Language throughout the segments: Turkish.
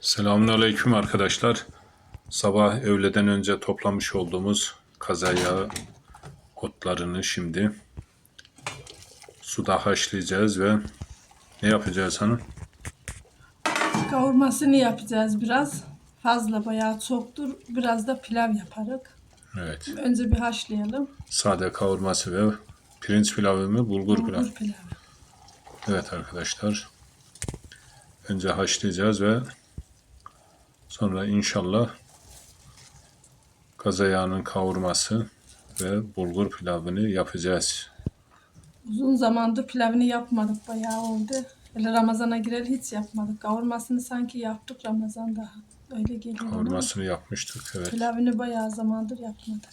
Selamünaleyküm arkadaşlar. Sabah öğleden önce toplamış olduğumuz kazaya otlarını şimdi suda haşlayacağız ve ne yapacağız hanım? Kavurmasını yapacağız biraz. Fazla bayağı çoktur. Biraz da pilav yaparız. Evet. Önce bir haşlayalım. Sade kavurması ve pirinç pilavı mı bulgur pilavı? Bulgur pilavı. Evet arkadaşlar. Önce haşlayacağız ve sonra inşallah kazayağının kavurması ve bulgur pilavını yapacağız. Uzun zamandır pilavını yapmadık. Bayağı oldu. Öyle Ramazan'a gireli hiç yapmadık. Kavurmasını sanki yaptık Ramazan'da. Öyle geliyor. Kavurmasını yapmıştık. Evet. Pilavını bayağı zamandır yapmadık.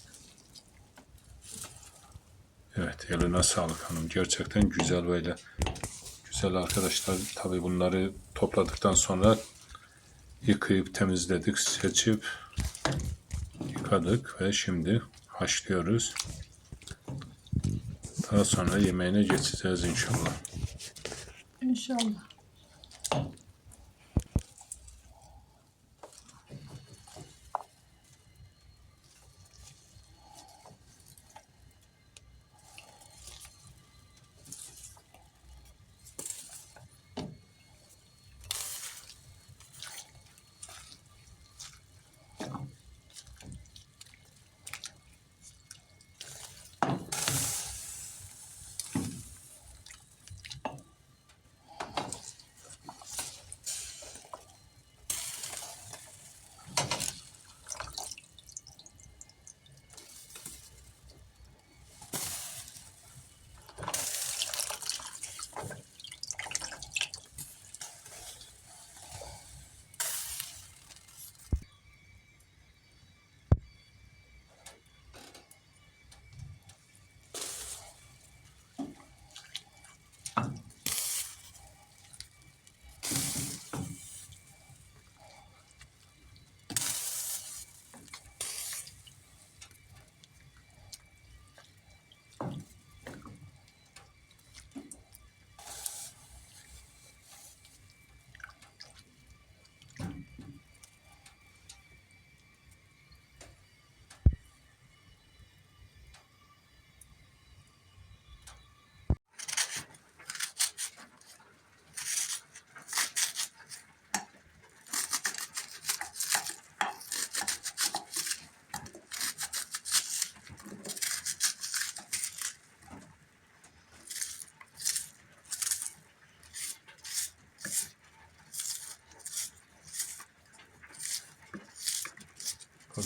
Evet, eline sağlık hanım. Gerçekten güzel böyle. Güzel arkadaşlar. Tabii bunları topladıktan sonra yıkayıp temizledik, seçip yıkadık ve şimdi haşlıyoruz. Daha sonra yemeğine geçeceğiz inşallah. İnşallah.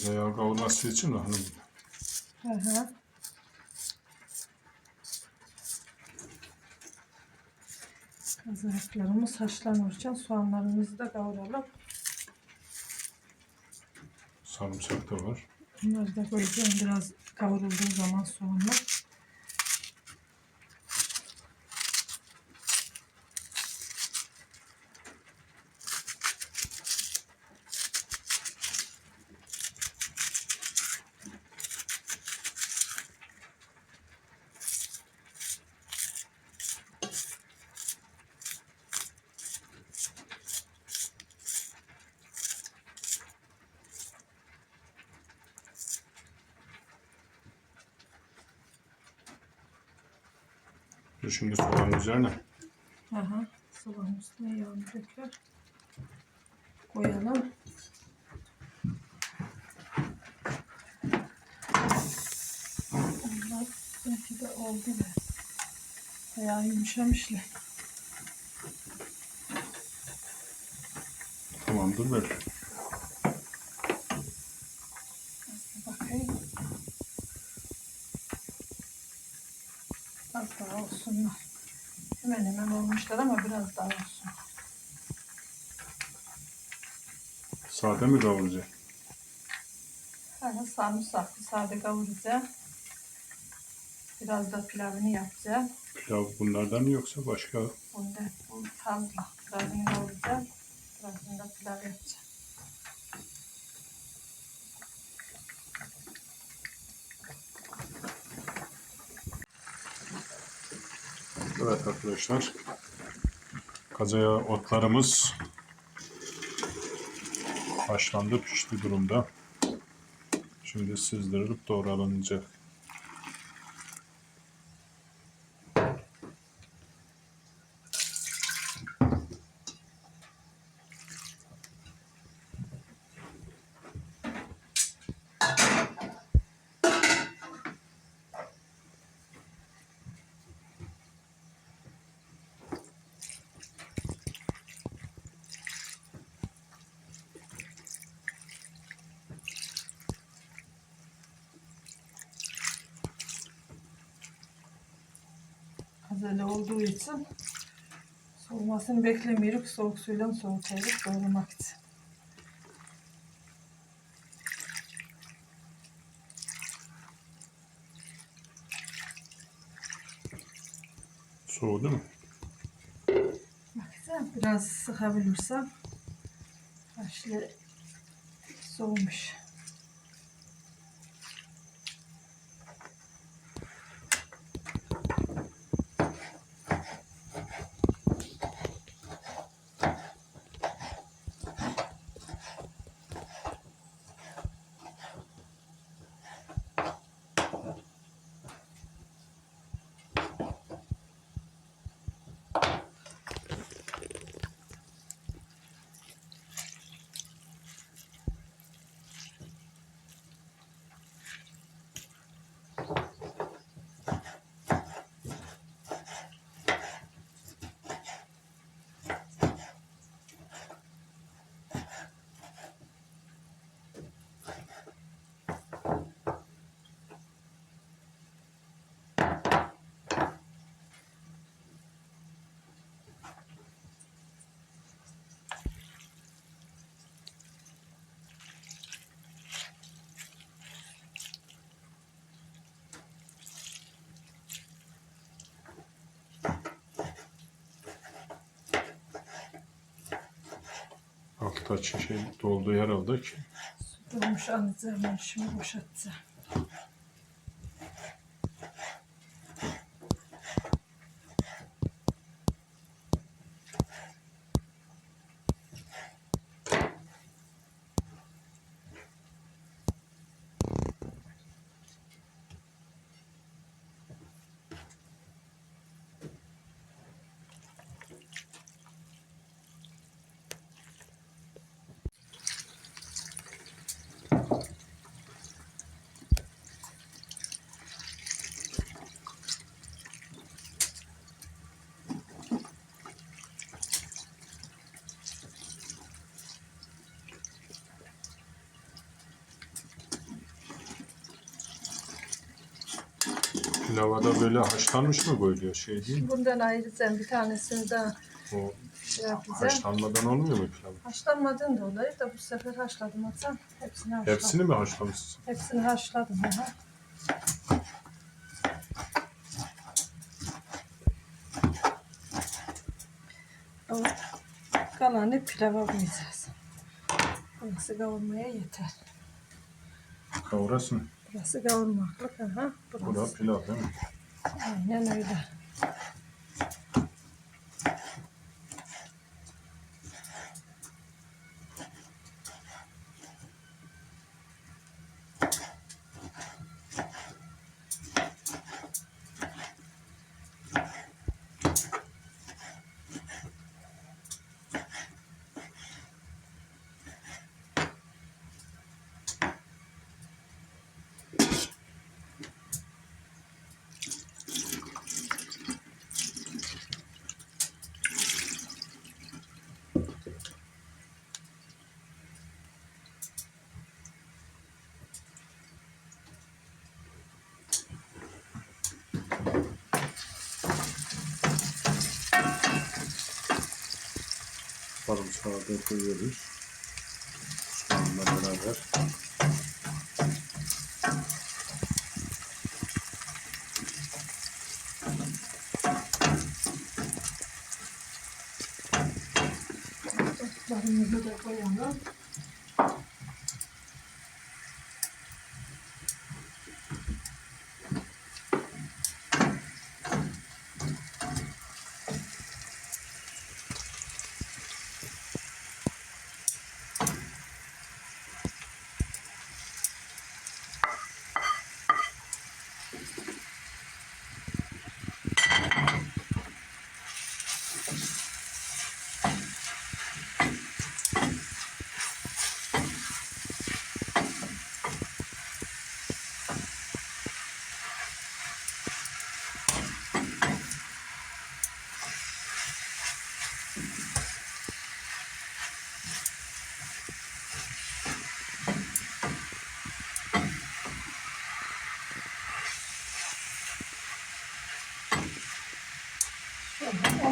Kazayağı kavurması için mi hanım? Hı hı. Kazanıklarımız haşlanırken soğanlarımızı da kavuralım. Sarımsak da var. Bunları da koyacağım biraz kavrulduğu zaman soğanlar. Dur Şimdi soğanın üzerine. Aha, soğanın üstüne yağını döküyor. Koyalım. Bunlar belki de oldu be. Bayağı yumuşamışlar. Tamamdır böyle. Bakayım. Az daha olsunlar. Hemen hemen olmuşlar ama biraz daha olsun. Sade mi kavuracak? Hala sarımsaklı sade kavuracağım. Biraz da pilavını yapacağım. Pilav bunlardan mı yoksa başka? Bunda bu fazla. Birazını kavuracağım. Birazını da pilav yapacağım. Evet arkadaşlar. Kazaya otlarımız haşlandı, pişti durumda. Şimdi sızdırılıp doğranacak. Azele olduğu için soğumasını beklemiyoruz. Soğuk suyla soğutuyoruz doğramak için. Soğudu mu? Bakacağım biraz sıkabilirsem. Başlı soğumuş. Altta şey doldu herhalde ki. Dolmuş anlayacağım ben şimdi boşaltacağım. Pilava da böyle haşlanmış mı koyuluyor şey değil mi? Bundan ayıracağım bir tanesini daha O şey yapacağım. haşlanmadan olmuyor mu pilav? Haşlanmadığın da olayı da bu sefer haşladım atsam hepsini haşladım. Hepsini mi haşlamışsın? Hepsini haşladım. Aha. O kalanı pilava koyacağız. Burası kavurmaya yeter. Kavrasın. Burası kavurmaklık. Aha. Bu da Burası. pilav değil mi? Aynen öyle. Sarımsağı da koyuyoruz. Soğanla beraber. Barımızı da koyalım.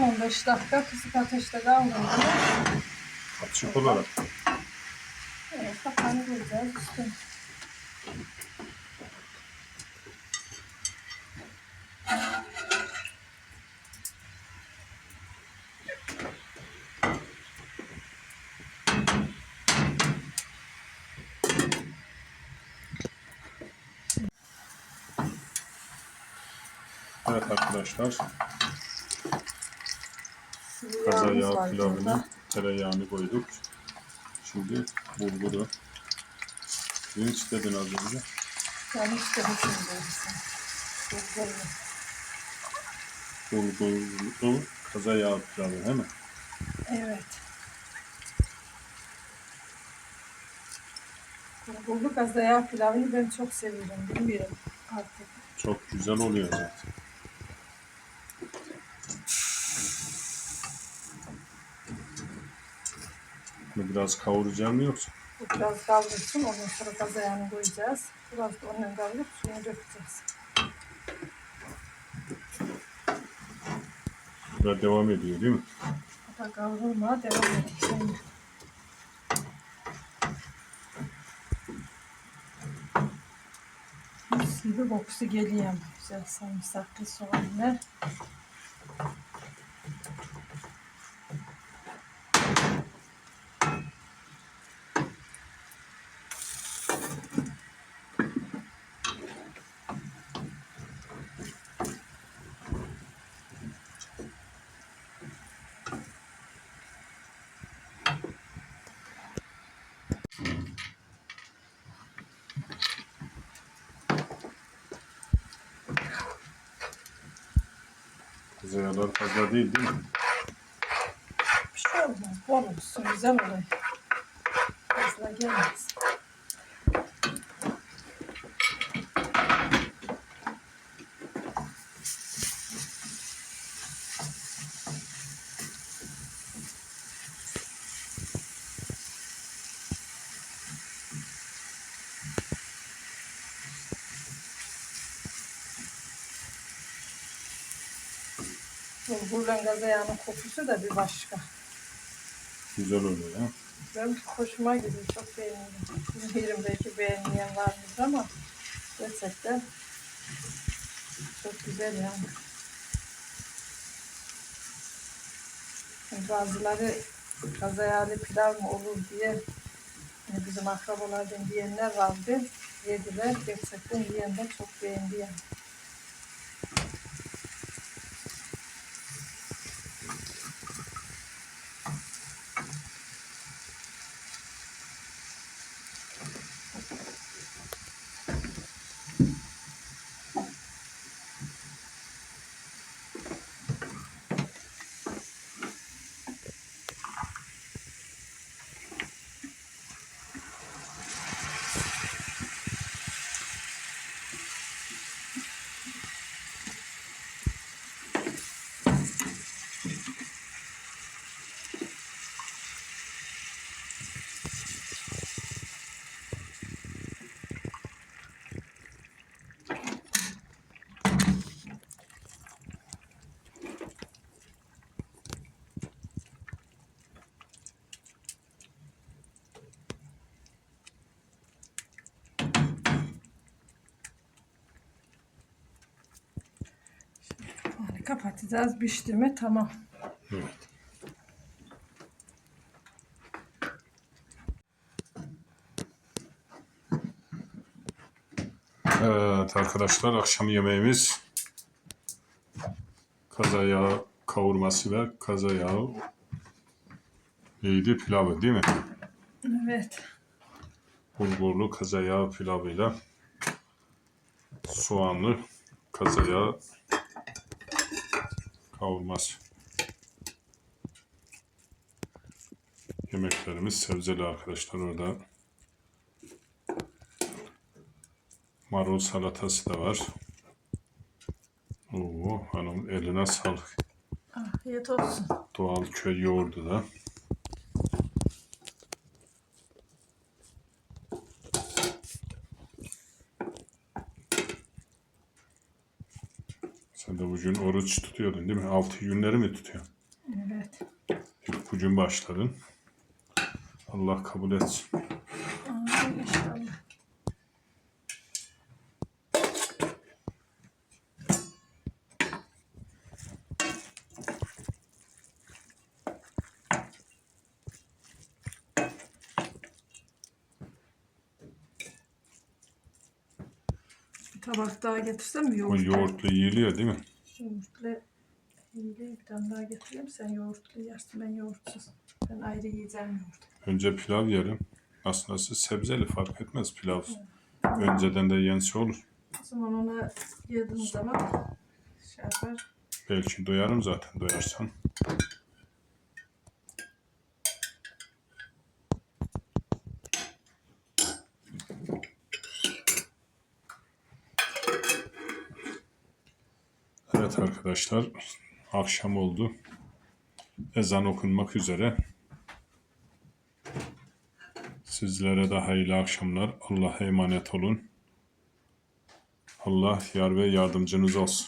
15 dakika kısık ateşte kavruldu. Açık olarak. Evet, kapağını koyacağız üstüne. Evet arkadaşlar. Kaza yağ pilavını, tereyağını koyduk. Şimdi bulguru. Pirinç dedin az önce. Yani işte bu şimdi. Çok güzel. Bulgurlu kaza yağ pilavı değil mi? Evet. Bulgur gazda yağ pilavını ben çok seviyorum. Bilmiyorum artık. Çok güzel oluyor zaten. Bunu biraz kavuracağım yoksa? Biraz kavrursın. Ondan sonra gaza yağını koyacağız. Biraz da ondan kavurup suyunu dökeceğiz. Burada devam ediyor değil mi? Hatta kavrulma devam. Şimdi. Mis gibi kokusu geliyor. Güzel sarımsaklı soğanla. Kızarlar fazla değil değil mi? Bir şey olmaz. Bol olsun. Güzel olur. Fazla gelmez. Bulgurla gazayağının kokusu da bir başka. Güzel oluyor ya. Ben hoşuma gidiyor. Çok beğeniyorum. Bilmiyorum belki beğenmeyen vardır ama gerçekten çok güzel yani. Bazıları kazayarlı pilav mı olur diye hani bizim akrabalardan diyenler vardı. Yediler. Gerçekten yiyenler çok beğendi yani. Yani kapatacağız. Pişti mi? Tamam. Evet. Evet arkadaşlar akşam yemeğimiz kaza yağı kavurması ve kaza yağı neydi pilavı değil mi? Evet. Bulgurlu kaza yağı pilavıyla soğanlı kaza yağı kavurması. Yemeklerimiz sebzeli arkadaşlar orada. Marul salatası da var. Oo, hanım eline sağlık. Afiyet olsun. Doğal köy yoğurdu da. Sen de bugün oruç tutuyordun değil mi? Altı günleri mi tutuyorsun? bugün başladın. Allah kabul etsin. Amin inşallah. Bir tabak daha getirsem mi O yoğurt? yoğurtlu yiyiliyor değil mi? Yoğurtlu iyi bir tane daha getireyim. Sen yoğurtlu yersin ben yoğurtsuz. Ben ayrı yiyeceğim yoğurt. Önce pilav yerim. Aslında siz sebzeli fark etmez pilav. Önceden de yensi olur. O zaman ona yediğim zaman şey yapar. Belki doyarım zaten doyarsan. Evet arkadaşlar akşam oldu. Ezan okunmak üzere. Sizlere de hayırlı akşamlar. Allah'a emanet olun. Allah yar ve yardımcınız olsun.